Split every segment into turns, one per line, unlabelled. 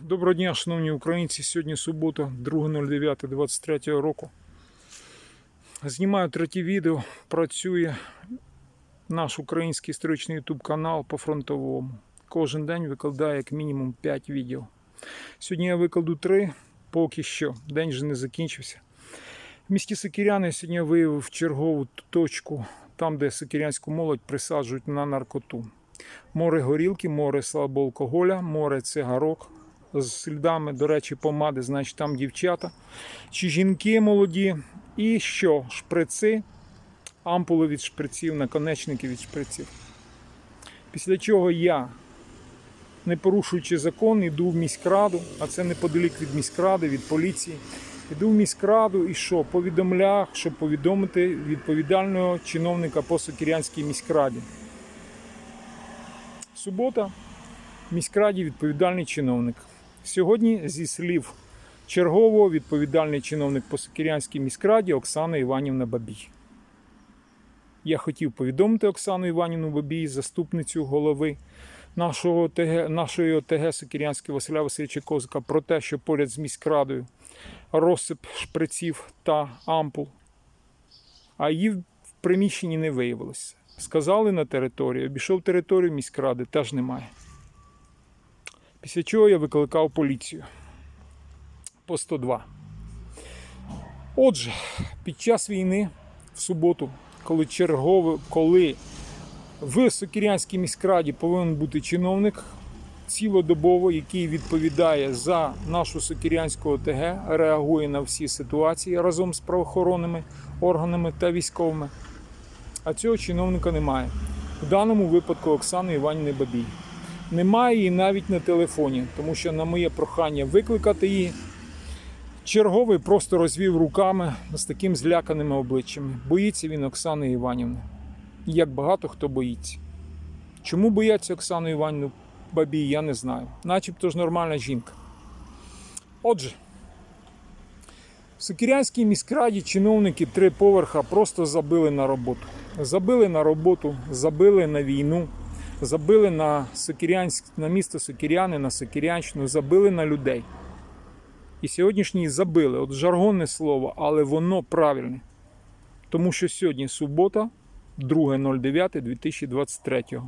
Доброго дня, шановні українці. Сьогодні субота, 2.09.23 року. Знімаю третє відео. Працює наш український історичний YouTube канал по фронтовому. Кожен день викладає як мінімум 5 відео. Сьогодні я викладу 3, поки що. День вже не закінчився. В місті Сокиряни сьогодні виявив чергову точку, там, де сокирянську молодь присаджують на наркоту. Море горілки, море слабо алкоголя, море цигарок з слідами, до речі, помади, значить там дівчата, чи жінки молоді, і що? Шприци, ампули від шприців, наконечники від шприців. Після чого я, не порушуючи закон, йду в міськраду, а це неподалік від міськради, від поліції. Йду в міськраду і що? Повідомляв, щоб повідомити відповідального чиновника по Сокирянській міськраді. Субота, міськраді відповідальний чиновник. Сьогодні, зі слів чергового, відповідальний чиновник по Сокирянській міськраді Оксана Іванівна Бабій. Я хотів повідомити Оксану Іванівну Бабій, заступницю голови нашого ОТГ, нашої ОТГ Сокирянського Василя Васильовича Козака про те, що поряд з міськрадою розсип шприців та ампул, а її в приміщенні не виявилося. Сказали на території, обійшов територію міськради, теж немає. Після чого я викликав поліцію по 102. Отже, під час війни в суботу, коли чергове, коли в Сокирянській міськраді повинен бути чиновник цілодобово, який відповідає за нашу Сокирянську ОТГ, реагує на всі ситуації разом з правоохоронними органами та військовими. А цього чиновника немає. В даному випадку Оксани Іванівни Бабій. Немає її навіть на телефоні, тому що на моє прохання викликати її. Черговий просто розвів руками з таким зляканими обличчями. Боїться він Оксани Іванівни. Як багато хто боїться. Чому бояться Оксану Іванівну Бабій, я не знаю. Начебто ж нормальна жінка. Отже, в Сокирянській міськраді чиновники три поверха просто забили на роботу. Забили на роботу, забили на війну, забили на на місто Сокиряни, на Сокирянщину, забили на людей. І сьогоднішній забили, от жаргонне слово, але воно правильне. Тому що сьогодні субота, 2.09.2023.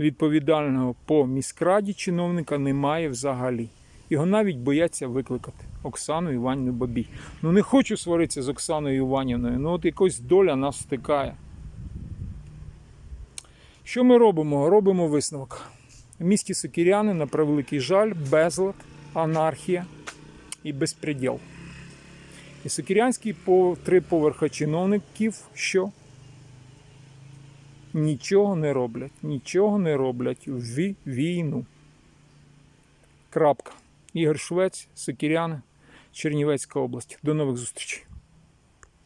Відповідального по міськраді чиновника немає взагалі. Його навіть бояться викликати Оксану Іванівну Бабій. Ну не хочу сваритися з Оксаною Іванівною, ну от якось доля нас стикає. Що ми робимо? Робимо висновок. В місті Сокиряни, на превеликий жаль, безлад, анархія і безпреділ. І Сокирянський по три поверха чиновників, що нічого не роблять, нічого не роблять в війну. Крапка. Ігор Швець, Сокиряни, Чернівецька область. До нових зустрічей.